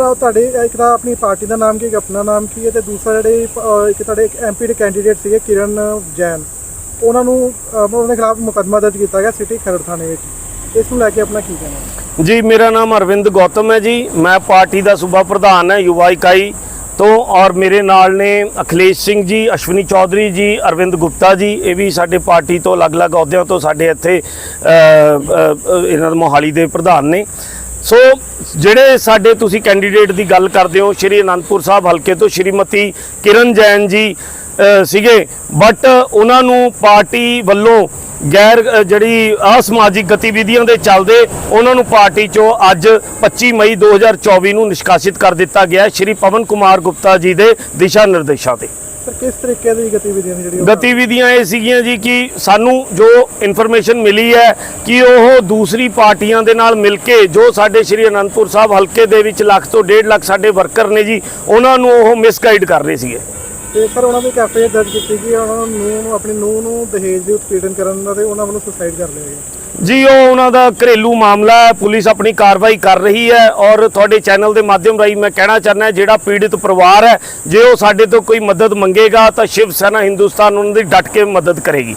ਆਹ ਤੁਹਾਡੇ ਇੱਕ ਤਾਂ ਆਪਣੀ ਪਾਰਟੀ ਦਾ ਨਾਮ ਕੀ ਹੈ ਆਪਣਾ ਨਾਮ ਕੀ ਹੈ? ਤੇ ਦੂਸਰਾ ਜਿਹੜੇ ਅਹ, ਇੱਕ ਤੁਹਾਡੇ ਇੱਕ ਐਮਪੀ ਦੇ ਕੈਂਡੀਡੇਟ ਸੀਗੇ ਕਿਰਨ ਜੈਨ। ਉਹਨਾਂ ਨੂੰ ਅਹ, ਉਹਨਾਂ ਦੇ ਖਿਲਾਫ ਮੁਕੱਦਮਾ ਦਰਜ ਕੀਤਾ ਗਿਆ ਸਿਟੀ ਖਰੜ ਥਾਣੇ ਵਿੱਚ। ਇਸ ਨੂੰ ਲੈ ਕੇ ਆਪਣਾ ਕੀ ਕਹਿਣਾ? ਹੈ ਜੀ ਮੇਰਾ ਨਾਮ ਅਰਵਿੰਦ ਗੌਤਮ ਹੈ ਜੀ। ਮੈਂ ਪਾਰਟੀ ਦਾ ਸੂਬਾ ਪ੍ਰਧਾਨ ਹੈ ਯੁਵਾ ਇਕਾਈ ਤੋਂ ਔਰ ਮੇਰੇ ਨਾਲ ਨੇ ਅਖਿਲੇਸ਼ ਸਿੰਘ ਜੀ ਅਸ਼ਵਨੀ ਚੌਧਰੀ ਜੀ ਅਰਵਿੰਦ ਗੁਪਤਾ ਜੀ। ਇਹ ਵੀ ਸਾਡੇ ਪਾਰਟੀ ਤੋਂ ਅਲੱਗ-ਅਲੱਗ ਅਹੁਦਿਆਂ ਤੋਂ ਸਾਡੇ ਇੱਥੇ ਅ, ਅ, ਅ, ਇਹਨਾਂ ਦੇ ਮੋਹਾਲੀ ਦੇ ਪ੍ਰਧਾਨ ਨੇ। ਸੋ ਜਿਹੜੇ ਸਾਡੇ ਤੁਸੀਂ ਕੈਂਡੀਡੇਟ ਦੀ ਗੱਲ ਕਰਦੇ ਹੋ, ਸ਼੍ਰੀ ਅਨੰਦਪੁਰ ਸਾਹਿਬ ਹਲਕੇ ਤੋਂ ਸ਼੍ਰੀਮਤੀ ਕਿਰਨ ਜੈਨ ਜੀ ਸੀਗੇ। ਬਟ ਉਹਨਾਂ ਨੂੰ ਪਾਰਟੀ ਵੱਲੋਂ ਗੈਰ ਜਿਹੜੀ ਅਸਮਾਜਿਕ ਗਤੀਵਿਧੀਆਂ ਦੇ ਚੱਲਦੇ ਉਹਨਾਂ ਨੂੰ ਪਾਰਟੀ ਚੋਂ ਅੱਜ 25 ਮਈ 2024 ਨੂੰ ਨਿਸ਼ਕਾਸਿਤ ਕਰ ਦਿੱਤਾ ਗਿਆ ਸ਼੍ਰੀ ਪਵਨ ਕੁਮਾਰ ਗੁਪਤਾ ਜੀ ਦੇ ਦਿਸ਼ਾ ਨਿਰਦੇਸ਼ਾਂ ਤੇ। ਸਰ ਕਿਸ ਤਰੀਕੇ ਦੀ ਗਤੀਵਿਧੀਆਂ ਨੇ ਜਿਹੜੀਆਂ ਗਤੀਵਿਧੀਆਂ ਇਹ ਸੀਗੀਆਂ ਜੀ ਕਿ ਸਾਨੂੰ ਜੋ ਇਨਫੋਰਮੇਸ਼ਨ ਮਿਲੀ ਹੈ ਕਿ ਉਹ ਦੂਸਰੀ ਪਾਰਟੀਆਂ ਦੇ ਨਾਲ ਮਿਲ ਕੇ ਜੋ ਸਾਡੇ ਸ਼੍ਰੀ ਅਨੰਦਪੁਰ ਸਾਹਿਬ ਹਲਕੇ ਦੇ ਵਿੱਚ ਲੱਖ ਤੋਂ 1.5 ਲੱਖ ਸਾਡੇ ਵਰਕਰ ਨੇ ਜੀ, ਉਹਨਾਂ ਨੂੰ ਉਹ ਮਿਸਗਾਈਡ ਕਰ ਰਹੇ ਸੀਗੇ। ਤੇ ਸਰ ਉਹਨਾਂ ਦੇ ਕੈਫੇ ਦਰਜ ਕੀਤੀ ਗਈ ਉਹਨਾਂ ਨੂੰ ਨੂੰ, ਆਪਣੀ ਨੂੰਹ ਨੂੰ ਦਹੇਜ ਦੇ ਉਤਪੀੜਨ ਕਰਨ ਦਾ ਤੇ ਉਹਨਾਂ ਵੱਲੋਂ ਸੁਸਾਈਡ ਕਰ ਲਿਆ ਗਿਆ। ਜੀ, ਉਹ ਉਹਨਾਂ ਦਾ ਘਰੇਲੂ ਮਾਮਲਾ ਹੈ, ਪੁਲਿਸ ਆਪਣੀ ਕਾਰਵਾਈ ਕਰ ਰਹੀ ਹੈ ਔਰ ਤੁਹਾਡੇ ਚੈਨਲ ਦੇ ਮਾਧਿਅਮ ਰਾਹੀਂ ਮੈਂ ਕਹਿਣਾ ਚਾਹੁੰਦਾ ਜਿਹੜਾ ਪੀੜਿਤ ਪਰਿਵਾਰ ਹੈ, ਜੇ ਉਹ ਸਾਡੇ ਤੋਂ ਕੋਈ ਮਦਦ ਮੰਗੇਗਾ ਤਾਂ ਸ਼ਿਵ ਸੈਨਾ ਹਿੰਦੁਸਤਾਨ ਉਹਨਾਂ ਦੀ ਡਟ ਕੇ ਮਦਦ ਕਰੇਗੀ।